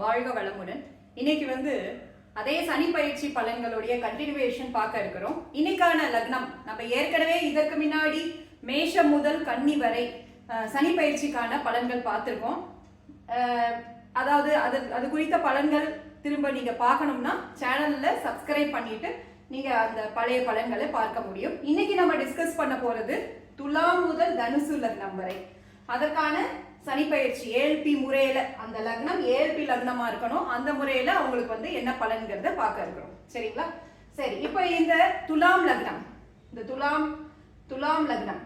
வாழ்க வளமுடன். இன்னைக்கு வந்து அதே சனி பயிற்சி பலன்களுடைய கண்டினியூவேஷன் பார்க்க இருக்கிறோம். இன்னைக்கான லக்னம் நம்ம ஏற்கனவே இதற்கு முன்னாடி மேஷம் முதல் கன்னி வரை சனி பயிற்சிக்கான பலன்கள் பார்த்துருக்கோம். அதாவது அது அது குறித்த பலன்கள் திரும்ப நீங்க பார்க்கணும்னா சேனல்ல சப்ஸ்கிரைப் பண்ணிட்டு நீங்க அந்த பழைய பலன்களை பார்க்க முடியும். இன்னைக்கு நம்ம டிஸ்கஸ் பண்ண போறது துலாம் முதல் தனுசு லக்னம் வரை. அதற்கான சனிப்பயிற்சி ஏழ்பி முறையில அந்த லக்னம் ஏழ்பி லக்னமா இருக்கணும். அந்த முறையில அவங்களுக்கு வந்து என்ன பலன்கிறத பார்க்க இருக்கிறோம். சரிங்களா? சரி இப்போ இந்த துலாம் லக்னம் இந்த துலாம் துலாம் லக்னம்.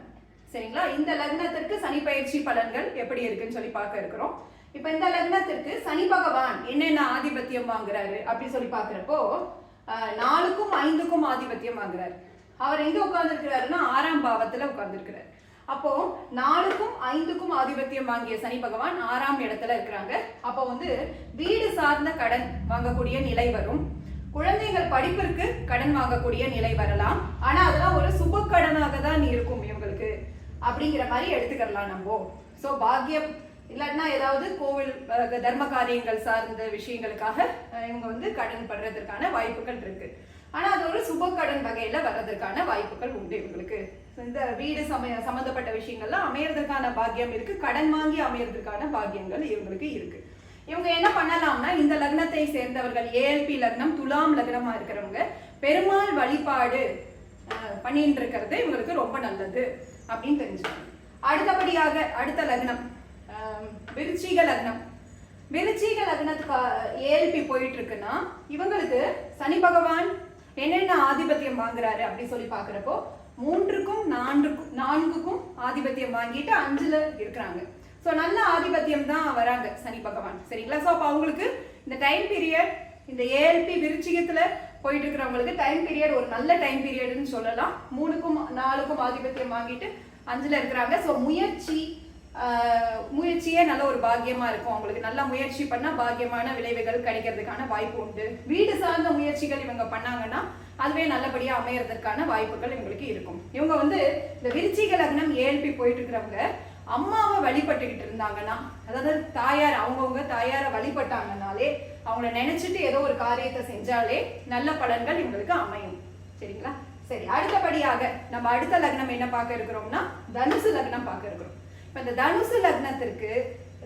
சரிங்களா? இந்த லக்னத்திற்கு சனிப்பயிற்சி பலன்கள் எப்படி இருக்குன்னு சொல்லி பார்க்க இருக்கிறோம். இப்போ இந்த லக்னத்திற்கு சனி பகவான் என்னென்ன ஆதிபத்தியம் வாங்குறாரு அப்படின்னு சொல்லி பார்க்குறப்போ நாலுக்கும் ஐந்துக்கும் ஆதிபத்தியம் வாங்குறாரு. அவர் எங்க உட்கார்ந்துருக்கிறாருன்னா ஆறாம் பாவத்துல உட்கார்ந்துருக்கிறார். அப்போ நாலுக்கும் ஐந்துக்கும் ஆதிபத்தியம் வாங்கிய சனி பகவான் ஆறாம் இடத்துல இருக்கிறாங்க. அப்போ வந்து வீடு சார்ந்த கடன் வாங்கக்கூடிய நிலை வரும். குழந்தைகள் படிப்பிற்கு கடன் வாங்கக்கூடிய நிலை வரலாம். ஆனா அதெல்லாம் ஒரு சுப கடனாக தான் இருக்கும் இவங்களுக்கு. அப்படிங்கிற மாதிரி எடுத்துக்கலாம் நம்ம. ஸோ பாக்கியம் இல்லாட்டினா ஏதாவது கோவில் தர்ம காரியங்கள் சார்ந்த விஷயங்களுக்காக இவங்க வந்து கடன் படுறதுக்கான வாய்ப்புகள் இருக்கு. ஆனா அது ஒரு சுபக்கடன் வகையில் வகையில வர்றதுக்கான வாய்ப்புகள் உண்டு இவங்களுக்கு இந்த வீடு சமய சம்பந்தப்பட்ட விஷயங்கள்லாம் அமையறதுக்கான பாக்கியம் இருக்கு கடன் வாங்கி அமையறதுக்கான பாக்கியங்கள் இவங்களுக்கு இருக்கு இவங்க என்ன பண்ணலாம்னா இந்த லக்னத்தை சேர்ந்தவர்கள் ஏஎல்பி லக்னம் துலாம் லக்னமா இருக்கிறவங்க பெருமாள் வழிபாடு பண்ணிட்டு இருக்கிறது இவங்களுக்கு ரொம்ப நல்லது அப்படின்னு தெரிஞ்சுக்கணும் அடுத்தபடியாக அடுத்த லக்னம் விருச்சிக லக்னம் விருச்சிக லக்னத்துக்கு ஏஎல்பி போயிட்டு இருக்குன்னா இவங்களுக்கு சனி பகவான் என்னென்ன ஆதிபத்தியம் வாங்குறாரு அப்படி சொல்லி பார்க்குறப்போ மூன்றுக்கும் நான்குக்கும் நான்குக்கும் ஆதிபத்தியம் வாங்கிட்டு அஞ்சுல இருக்கிறாங்க. ஸோ நல்ல ஆதிபத்தியம் தான் வராங்க சனி பகவான். சரிங்களா? ஸோ அப்போ அவங்களுக்கு இந்த டைம் பீரியட் இந்த ஏஎல்பி விருச்சிகத்துல போயிட்டு இருக்கிறவங்களுக்கு டைம் பீரியட் ஒரு நல்ல டைம் பீரியட்னு சொல்லலாம். மூணுக்கும் நாலுக்கும் ஆதிபத்தியம் வாங்கிட்டு அஞ்சுல இருக்கிறாங்க. ஸோ முயற்சி முயற்சியே நல்ல ஒரு பாக்கியமா இருக்கும். அவங்களுக்கு நல்லா முயற்சி பண்ணா பாக்கியமான விளைவுகள் கிடைக்கிறதுக்கான வாய்ப்பு உண்டு. வீடு சார்ந்த முயற்சிகள் இவங்க பண்ணாங்கன்னா அதுவே நல்லபடியா அமையறதுக்கான வாய்ப்புகள் இவங்களுக்கு இருக்கும். இவங்க வந்து இந்த விருச்சிக லக்னம் ஏஎல்பி போயிட்டு இருக்கிறவங்க அம்மாவை வழிபட்டுக்கிட்டு இருந்தாங்கன்னா அதாவது தாயார் அவங்கவுங்க தாயாரை வழிபட்டாங்கனாலே அவங்கள நினைச்சிட்டு ஏதோ ஒரு காரியத்தை செஞ்சாலே நல்ல பலன்கள் இவங்களுக்கு அமையும். சரிங்களா? சரி அடுத்தபடியாக நம்ம அடுத்த லக்னம் என்ன பார்க்க இருக்கிறோம்னா தனுசு லக்னம் பார்க்க இருக்கிறோம். இப்போ இந்த தனுசு லக்னத்திற்கு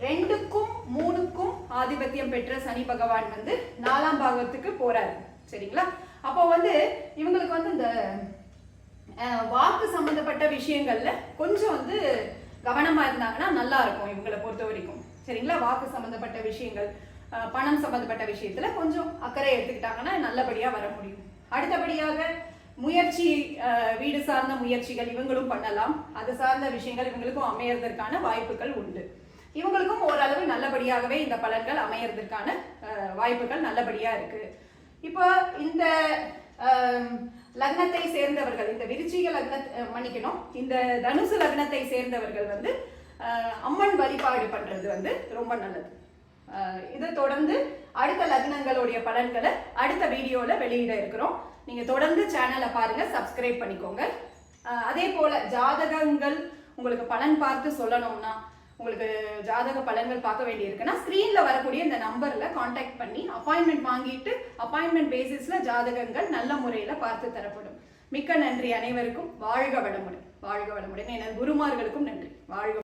ரெண்டுக்கும் மூணுக்கும் ஆதிபத்தியம் பெற்ற சனி பகவான் வந்து நாலாம் பாகத்துக்கு போறாரு. சரிங்களா? அப்போ வந்து இவங்களுக்கு வந்து இந்த வாக்கு சம்பந்தப்பட்ட விஷயங்கள்ல கொஞ்சம் வந்து கவனமா இருந்தாங்கன்னா நல்லா இருக்கும் இவங்களை பொறுத்த வரைக்கும். சரிங்களா? வாக்கு சம்பந்தப்பட்ட விஷயங்கள் பணம் சம்பந்தப்பட்ட விஷயத்துல கொஞ்சம் அக்கறை எடுத்துக்கிட்டாங்கன்னா நல்லபடியா வர முடியும். அடுத்தபடியாக முயற்சி வீடு சார்ந்த முயற்சிகள் இவங்களும் பண்ணலாம். அது சார்ந்த விஷயங்கள் இவங்களுக்கும் அமையறதற்கான வாய்ப்புகள் உண்டு. இவங்களுக்கும் ஓரளவு நல்லபடியாகவே இந்த பலன்கள் அமையறதுக்கான வாய்ப்புகள் நல்லபடியா இருக்கு. இப்போ இந்த லக்னத்தை சேர்ந்தவர்கள் இந்த விருச்சிக லக்ன மன்னிக்கணும். இந்த தனுசு லக்னத்தை சேர்ந்தவர்கள் வந்து அம்மன் வழிபாடு பண்றது வந்து ரொம்ப நல்லது. இதை தொடர்ந்து அடுத்த லக்னங்களுடைய பலன்களை அடுத்த வீடியோவில் வெளியிட இருக்கிறோம். நீங்கள் தொடர்ந்து சேனலை பாருங்க சப்ஸ்கிரைப் பண்ணிக்கோங்க. அதே போல ஜாதகங்கள் உங்களுக்கு பலன் பார்த்து சொல்லணும்னா உங்களுக்கு ஜாதக பலன்கள் பார்க்க வேண்டியிருக்குன்னா ஸ்க்ரீனில் வரக்கூடிய இந்த நம்பரில் காண்டாக்ட் பண்ணி அப்பாயின்மெண்ட் வாங்கிட்டு அப்பாயின்மெண்ட் பேசிஸில் ஜாதகங்கள் நல்ல முறையில் பார்த்து தரப்படும். மிக்க நன்றி அனைவருக்கும். வாழ்க வளமுடன். வாழ்க வளமுடன். எனது குருமார்களுக்கும் நன்றி. வாழ்க